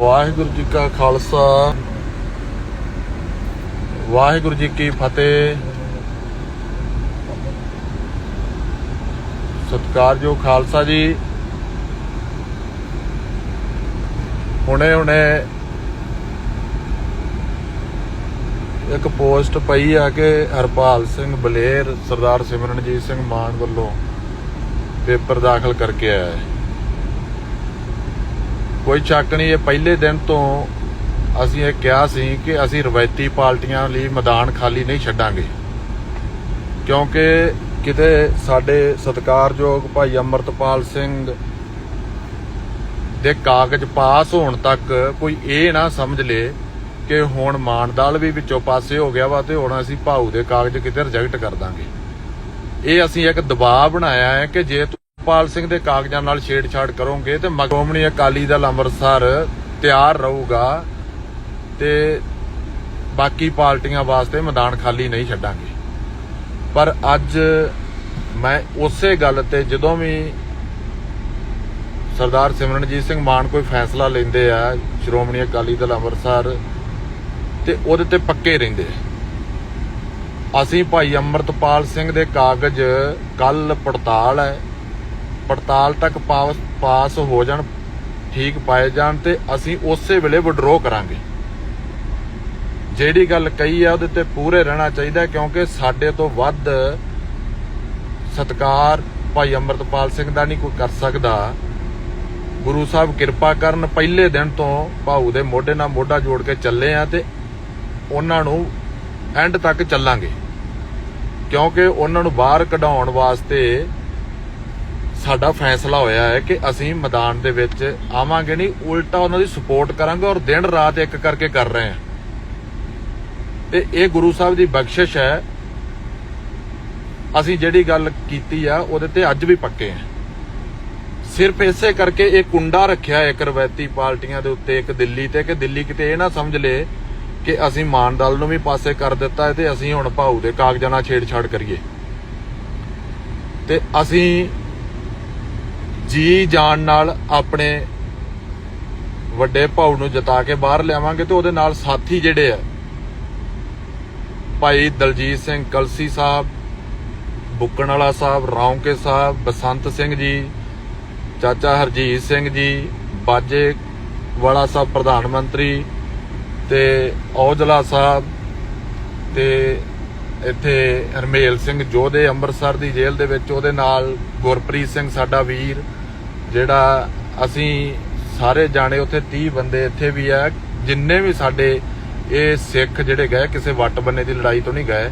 ਵਾਹਿਗੁਰੂ ਜੀ ਕਾ ਖਾਲਸਾ। ਵਾਹਿਗੁਰੂ ਜੀ ਕੀ ਫਤਿਹ। ਸਤਿਕਾਰਯੋਗ ਖਾਲਸਾ ਜੀ। ਹੁਣੇ ਹੁਣੇ ਇੱਕ ਪੋਸਟ ਪਈ ਆ ਕਿ ਹਰਪਾਲ ਸਿੰਘ ਬਲੇਰ, ਸਰਦਾਰ ਸਿਮਰਨਜੀਤ ਸਿੰਘ ਮਾਨ ਵੱਲੋਂ ਪੇਪਰ ਦਾਖਲ ਕਰਕੇ ਆਇਆ ਹੈ। ਕੋਈ ਸ਼ੱਕ ਨਹੀਂ, ਇਹ ਪਹਿਲੇ ਦਿਨ ਤੋਂ ਅਸੀਂ ਇਹ ਕਿਹਾ ਸੀ ਕਿ ਅਸੀਂ ਰਵਾਇਤੀ ਪਾਰਟੀਆਂ ਲਈ ਮੈਦਾਨ ਖਾਲੀ ਨਹੀਂ ਛੱਡਾਂਗੇ। ਕਿਉਂਕਿ ਕਿਤੇ ਸਾਡੇ ਸਤਿਕਾਰਯੋਗ ਭਾਈ ਅਮਰਤਪਾਲ ਸਿੰਘ ਦੇ ਕਾਗਜ਼ ਪਾਸ ਹੋਣ ਤੱਕ ਕੋਈ ਇਹ ਨਾ ਸਮਝ ਲੇ ਕਿ ਹੁਣ ਮਾਨਦਾਲ ਵੀ ਵਿੱਚੋਂ ਪਾਸੇ ਹੋ ਗਿਆ ਵਾ ਤੇ ਹੁਣ ਅਸੀਂ ਭਾਊ ਦੇ ਕਾਗਜ਼ ਕਿਤੇ ਰਿਜੈਕਟ ਕਰ ਦਾਂਗੇ। ਇਹ ਅਸੀਂ ਇੱਕ ਦਬਾਅ ਬਣਾਇਆ ਹੈ ਕਿ ਜੇ ਪਾਲ ਸਿੰਘ ਦੇ ਕਾਗਜ਼ਾਂ ਨਾਲ ਛੇੜਛਾੜ ਕਰੋਗੇ ਤੇ ਮਗਰੋਮਣੀ ਅਕਾਲੀ ਦਲ ਅੰਮ੍ਰਿਤਸਰ ਤਿਆਰ ਰਹੂਗਾ ਤੇ ਬਾਕੀ ਪਾਰਟੀਆਂ ਵਾਸਤੇ ਮੈਦਾਨ ਖਾਲੀ ਨਹੀਂ ਛੱਡਾਂਗੇ। ਪਰ ਅੱਜ ਮੈਂ ਉਸੇ ਗੱਲ ਤੇ ਜਦੋਂ ਵੀ ਸਰਦਾਰ ਸਿਮਰਨਜੀਤ ਸਿੰਘ ਮਾਨ ਕੋਈ ਫੈਸਲਾ ਲੈਂਦੇ ਆ, ਸ਼੍ਰੋਮਣੀ ਅਕਾਲੀ ਦਲ ਅੰਮ੍ਰਿਤਸਰ, ਤੇ ਉਹਦੇ ਤੇ ਪੱਕੇ ਰਹਿੰਦੇ ਅਸੀਂ ਭਾਈ ਅਮਰਤਪਾਲ ਸਿੰਘ ਦੇ ਕਾਗਜ਼ ਕੱਲ ਪੜਤਾਲ ਹੈ। ਪੜਤਾਲ ਤੱਕ ਪਾਸ ਪਾਸ ਹੋ ਜਾਣ, ਠੀਕ ਪਾਏ ਜਾਣ ਤੇ ਅਸੀਂ ਉਸੇ ਵੇਲੇ ਵਿਡਰੋ ਕਰਾਂਗੇ। ਜਿਹੜੀ ਗੱਲ ਕਹੀ ਆ, ਉਹਦੇ ਤੇ ਪੂਰੇ ਰਹਿਣਾ ਚਾਹੀਦਾ ਕਿਉਂਕਿ ਸਾਡੇ ਤੋਂ ਵੱਧ ਸਤਕਾਰ ਭਾਈ ਅਮਰਤਪਾਲ ਸਿੰਘ ਦਾ ਨਹੀਂ ਕੋਈ ਕਰ ਸਕਦਾ। ਗੁਰੂ ਸਾਹਿਬ ਕਿਰਪਾ ਕਰਨ ਪਹਿਲੇ ਦਿਨ ਤੋਂ ਭਾਊ ਦੇ ਮੋਢੇ ਨਾਲ ਮੋਢਾ ਜੋੜ ਕੇ ਚੱਲੇ ਆ ਤੇ ਉਹਨਾਂ ਨੂੰ ਐਂਡ ਤੱਕ ਚੱਲਾਂਗੇ। ਕਿਉਂਕਿ ਉਹਨਾਂ ਨੂੰ ਬਾਹਰ ਕਢਾਉਣ ਵਾਸਤੇ ਸਾਡਾ ਫੈਸਲਾ ਹੋਇਆ ਹੈ ਕਿ ਅਸੀਂ ਮੈਦਾਨ ਦੇ ਵਿੱਚ ਆਵਾਂਗੇ ਨਹੀਂ, ਉਲਟਾ ਉਹਨਾਂ ਦੀ ਸਪੋਰਟ ਕਰਾਂਗੇ ਔਰ ਦਿਨ ਰਾਤ ਇੱਕ ਕਰਕੇ ਕਰ ਰਹੇ ਹਾਂ। ਤੇ ਇਹ ਗੁਰੂ ਸਾਹਿਬ ਦੀ ਬਖਸ਼ਿਸ਼ ਹੈ। ਅਸੀਂ ਜਿਹੜੀ ਗੱਲ ਕੀਤੀ ਆ, ਉਹਦੇ ਤੇ ਅੱਜ ਵੀ ਪੱਕੇ ਆ ਸਿਰਫ ਇਸੇ ਕਰਕੇ ਇਹ ਕੁੰਡਾ ਰੱਖਿਆ ਇੱਕ ਰਵਾਇਤੀ ਪਾਰਟੀਆਂ ਦੇ ਉੱਤੇ, ਇੱਕ ਦਿੱਲੀ ਤੇ, ਕਿ ਦਿੱਲੀ ਕਿਤੇ ਇਹ ਨਾ ਸਮਝ ਲੇ ਕਿ ਅਸੀਂ ਮਾਨਦਲ ਨੂੰ ਵੀ ਪਾਸੇ ਕਰ ਦਿੱਤਾ ਤੇ ਅਸੀਂ ਹੁਣ ਭਾਉ ਦੇ ਕਾਗਜ਼ਾਂ ਨਾਲ ਛੇੜਛਾੜ ਕਰੀਏ। ਤੇ ਅਸੀਂ ਜੀ ਜਾਣ ਨਾਲ ਆਪਣੇ ਵੱਡੇ ਭਾਊ ਨੂੰ ਜਿਤਾ ਕੇ ਬਾਹਰ ਲਿਆਵਾਂਗੇ ਤੇ ਉਹਦੇ ਨਾਲ ਸਾਥੀ ਜਿਹੜੇ ਆ, ਭਾਈ ਦਲਜੀਤ ਸਿੰਘ ਕਲਸੀ ਸਾਹਿਬ, ਬੁੱਕਣ ਵਾਲਾ ਸਾਹਿਬ, ਰੌਂਕੇ ਸਾਹਿਬ, ਬਸੰਤ ਸਿੰਘ ਜੀ, ਚਾਚਾ ਹਰਜੀਤ ਸਿੰਘ ਜੀ, ਬਾਜੇ ਵਾਲਾ ਸਾਹਿਬ, ਪ੍ਰਧਾਨ ਮੰਤਰੀ ਤੇ ਔਜਲਾ ਸਾਹਿਬ ਤੇ ਇੱਥੇ ਹਰਮੇਲ ਸਿੰਘ ਜੋਧੇ ਅੰਮ੍ਰਿਤਸਰ ਦੀ ਜੇਲ੍ਹ ਦੇ ਵਿੱਚ, ਉਹਦੇ ਨਾਲ ਗੁਰਪ੍ਰੀਤ ਸਿੰਘ, ਸਾਡਾ ਵੀਰ ਜਿਹੜਾ ਅਸੀਂ ਸਾਰੇ ਜਾਣੇ ਉੱਥੇ 30 ਬੰਦੇ ਇੱਥੇ ਵੀ ਆ, ਜਿੰਨੇ ਵੀ ਸਾਡੇ ਇਹ ਸਿੱਖ ਜਿਹੜੇ ਗਏ, ਕਿਸੇ ਵੱਟ ਬੰਨੇ ਦੀ ਲੜਾਈ ਤੋਂ ਨਹੀਂ ਗਏ,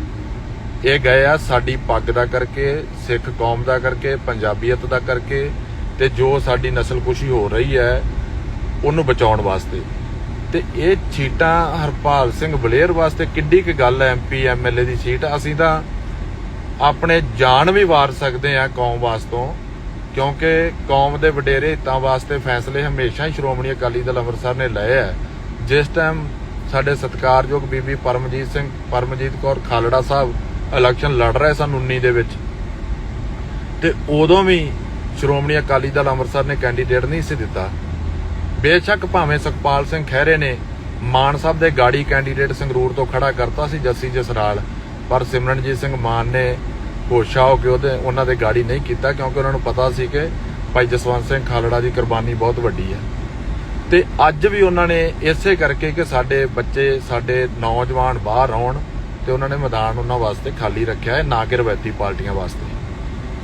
ਇਹ ਗਏ ਆ ਸਾਡੀ ਪੱਗ ਦਾ ਕਰਕੇ, ਸਿੱਖ ਕੌਮ ਦਾ ਕਰਕੇ, ਪੰਜਾਬੀਅਤ ਦਾ ਕਰਕੇ ਤੇ ਜੋ ਸਾਡੀ ਨਸਲਕੁਸ਼ੀ ਹੋ ਰਹੀ ਹੈ, ਉਹਨੂੰ ਬਚਾਉਣ ਵਾਸਤੇ। ਤੇ ਇਹ ਸੀਟਾਂ ਹਰਪਾਲ ਸਿੰਘ ਬਲੇਅਰ ਵਾਸਤੇ ਕਿੱਡੀ ਕੁ ਗੱਲ ਹੈ ਐਮਪੀ ਐਮਐਲਏ ਦੀ ਸੀਟ ਅਸੀਂ ਤਾਂ ਆਪਣੇ ਜਾਨ ਵੀ ਵਾਰ ਸਕਦੇ ਆ ਕੌਮ ਵਾਸਤੋਂ। ਕਿਉਂਕਿ ਕੌਮ ਦੇ ਵਡੇਰੇ ਹਿੱਤਾਂ ਵਾਸਤੇ ਫੈਸਲੇ ਹਮੇਸ਼ਾ ਹੀ ਸ਼੍ਰੋਮਣੀ ਅਕਾਲੀ ਦਲ ਅੰਮ੍ਰਿਤਸਰ ਨੇ ਲਏ ਆ। ਜਿਸ ਟਾਈਮ ਸਾਡੇ ਸਤਿਕਾਰਯੋਗ ਬੀਬੀ ਪਰਮਜੀਤ ਸਿੰਘ, ਪਰਮਜੀਤ ਕੌਰ ਖਾਲੜਾ ਸਾਹਿਬ ਇਲੈਕਸ਼ਨ ਲੜ ਰਹੇ ਸਨ 19 ਦੇ ਵਿੱਚ। ਤੇ ਉਦੋਂ ਵੀ ਸ਼੍ਰੋਮਣੀ ਅਕਾਲੀ ਦਲ ਅੰਮ੍ਰਿਤਸਰ ਨੇ ਕੈਂਡੀਡੇਟ ਨਹੀਂ ਸੀ ਦਿੱਤਾ। ਬੇਸ਼ੱਕ ਭਾਵੇਂ ਸੁਖਪਾਲ ਸਿੰਘ ਖਹਿਰੇ ਨੇ ਮਾਨ ਸਾਹਿਬ ਦੇ ਗਾੜੀ ਕੈਂਡੀਡੇਟ ਸੰਗਰੂਰ ਤੋਂ ਖੜਾ ਕਰਤਾ ਸੀ ਜੱਸੀ ਜਸਰਾਲ, ਪਰ ਸਿਮਰਨਜੀਤ ਸਿੰਘ ਮਾਨ ਨੇ ਹੋਸ਼ਾ ਹੋ ਕੇ ਉਹਦੇ ਉਹਨਾਂ ਦੇ ਗਾੜੀ ਨਹੀਂ ਕੀਤਾ ਕਿਉਂਕਿ ਉਹਨਾਂ ਨੂੰ ਪਤਾ ਸੀ ਕਿ ਭਾਈ ਜਸਵੰਤ ਸਿੰਘ ਖਾਲੜਾ ਦੀ ਕੁਰਬਾਨੀ ਬਹੁਤ ਵੱਡੀ ਹੈ। ਤੇ ਅੱਜ ਵੀ ਉਹਨਾਂ ਨੇ ਇਸੇ ਕਰਕੇ ਕਿ ਸਾਡੇ ਬੱਚੇ, ਸਾਡੇ ਨੌਜਵਾਨ ਬਾਹਰ ਆਉਣ ਤੇ ਉਹਨਾਂ ਨੇ ਮੈਦਾਨ ਉਹਨਾਂ ਵਾਸਤੇ ਖਾਲੀ ਰੱਖਿਆ ਹੈ, ਨਾ ਕਿ ਰਵਾਇਤੀ ਪਾਰਟੀਆਂ ਵਾਸਤੇ।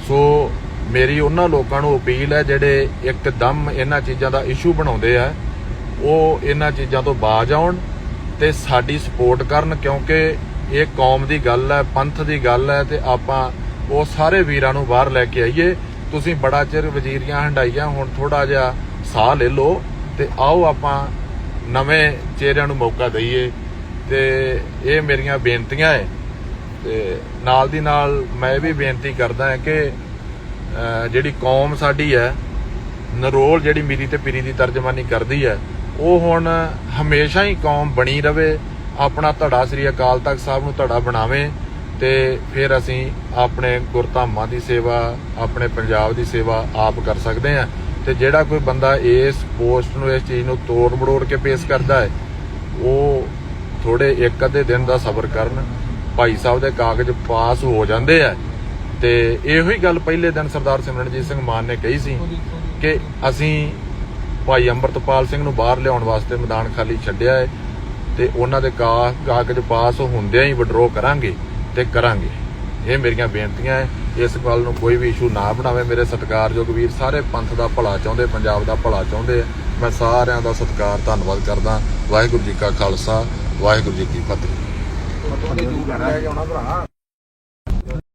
ਸੋ ਮੇਰੀ ਉਹਨਾਂ ਲੋਕਾਂ ਨੂੰ ਅਪੀਲ ਹੈ, ਜਿਹੜੇ ਇੱਕਦਮ ਇਹਨਾਂ ਚੀਜ਼ਾਂ ਦਾ ਇਸ਼ੂ ਬਣਾਉਂਦੇ ਆ, ਉਹ ਇਹਨਾਂ ਚੀਜ਼ਾਂ ਤੋਂ ਬਾਜ ਆਉਣ ਤੇ ਸਾਡੀ ਸਪੋਰਟ ਕਰਨ ਕਿਉਂਕਿ ਇਹ ਕੌਮ ਦੀ ਗੱਲ ਹੈ, ਪੰਥ ਦੀ ਗੱਲ ਹੈ ਤੇ ਆਪਾਂ ਉਹ ਸਾਰੇ ਵੀਰਾਂ ਨੂੰ ਬਾਹਰ ਲੈ ਕੇ ਆਈਏ। ਤੁਸੀਂ ਬੜਾ ਚਿਰ ਵਜ਼ੀਰੀਆਂ ਹੰਡਾਈਆਂ ਹੁਣ ਥੋੜਾ ਜਿਹਾ ਸਾਹ ਲੈ ਲਓ ਤੇ ਆਓ ਆਪਾਂ ਨਵੇਂ ਚਿਹਰਿਆਂ ਨੂੰ ਮੌਕਾ ਦਈਏ ਤੇ ਇਹ ਮੇਰੀਆਂ ਬੇਨਤੀਆਂ ਹੈ। ਤੇ ਨਾਲ ਦੀ ਨਾਲ ਮੈਂ ਇਹ ਵੀ ਬੇਨਤੀ ਕਰਦਾ ਹਾਂ ਕਿ ਜਿਹੜੀ ਕੌਮ ਸਾਡੀ ਹੈ, ਨਰੋਲ ਜਿਹੜੀ ਮੀਰੀ ਤੇ ਪੀਰੀ ਦੀ ਤਰਜਮਾਨੀ ਕਰਦੀ ਹੈ, ਉਹ ਹੁਣ ਹਮੇਸ਼ਾ ਹੀ ਕੌਮ ਬਣੀ ਰਵੇ ਆਪਣਾ ਧੜਾ ਸ੍ਰੀ ਅਕਾਲ ਤਖਤ ਸਾਹਿਬ ਨੂੰ ਧੜਾ ਬਣਾਵੇ ਤੇ ਫਿਰ ਅਸੀਂ ਆਪਣੇ ਗੁਰਧਾਮਾਂ ਦੀ ਸੇਵਾ, ਆਪਣੇ ਪੰਜਾਬ ਦੀ ਸੇਵਾ ਆਪ ਕਰ ਸਕਦੇ ਹਾਂ। ਤੇ ਜਿਹੜਾ ਕੋਈ ਬੰਦਾ ਇਸ ਪੋਸਟ ਨੂੰ, ਇਸ ਚੀਜ਼ ਨੂੰ ਤੋੜ ਮੜੋੜ ਕੇ ਪੇਸ਼ ਕਰਦਾ ਹੈ, ਉਹ ਥੋੜੇ ਇੱਕ ਅੱਧੇ ਦਿਨ ਦਾ ਸਬਰ ਕਰਨ, ਭਾਈ ਸਾਹਿਬ ਦੇ ਕਾਗਜ਼ ਪਾਸ ਹੋ ਜਾਂਦੇ ਆ। ਤੇ ਇਹੋ ਹੀ ਗੱਲ ਪਹਿਲੇ ਦਿਨ ਸਰਦਾਰ ਸਿਮਰਨਜੀਤ ਸਿੰਘ ਮਾਨ ਨੇ ਕਹੀ ਸੀ ਕਿ ਅਸੀਂ ਭਾਈ ਅੰਮ੍ਰਿਤਪਾਲ ਸਿੰਘ ਨੂੰ ਬਾਹਰ ਲਿਆਉਣ ਵਾਸਤੇ ਮੈਦਾਨ ਖਾਲੀ ਛੱਡਿਆ ਹੈ। ਤੇ ਉਹਨਾਂ ਦੇ ਕਾ- ਕਾਗਜ਼ ਪਾਸ ਹੁੰਦਿਆਂ ਹੀ ਵਿਡਰੋ ਕਰਾਂਗੇ ਤੇ ਕਰਾਂਗੇ। ਇਹ ਮੇਰੀਆਂ ਬੇਨਤੀਆਂ ਹੈ ਇਸ ਗੱਲ ਨੂੰ ਕੋਈ ਵੀ ਇਸ਼ੂ ਨਾ ਬਣਾਵੇ ਮੇਰੇ ਸਤਿਕਾਰਯੋਗ ਵੀਰ। ਸਾਰੇ ਪੰਥ ਦਾ ਭਲਾ ਚਾਹੁੰਦੇ, ਪੰਜਾਬ ਦਾ ਭਲਾ ਚਾਹੁੰਦੇ ਮੈਂ ਸਾਰਿਆਂ ਦਾ ਸਤਿਕਾਰ, ਧੰਨਵਾਦ ਕਰਦਾ। ਵਾਹਿਗੁਰੂ ਜੀ ਕਾ ਖਾਲਸਾ, ਵਾਹਿਗੁਰੂ ਜੀ ਕੀ ਫਤਿਹ।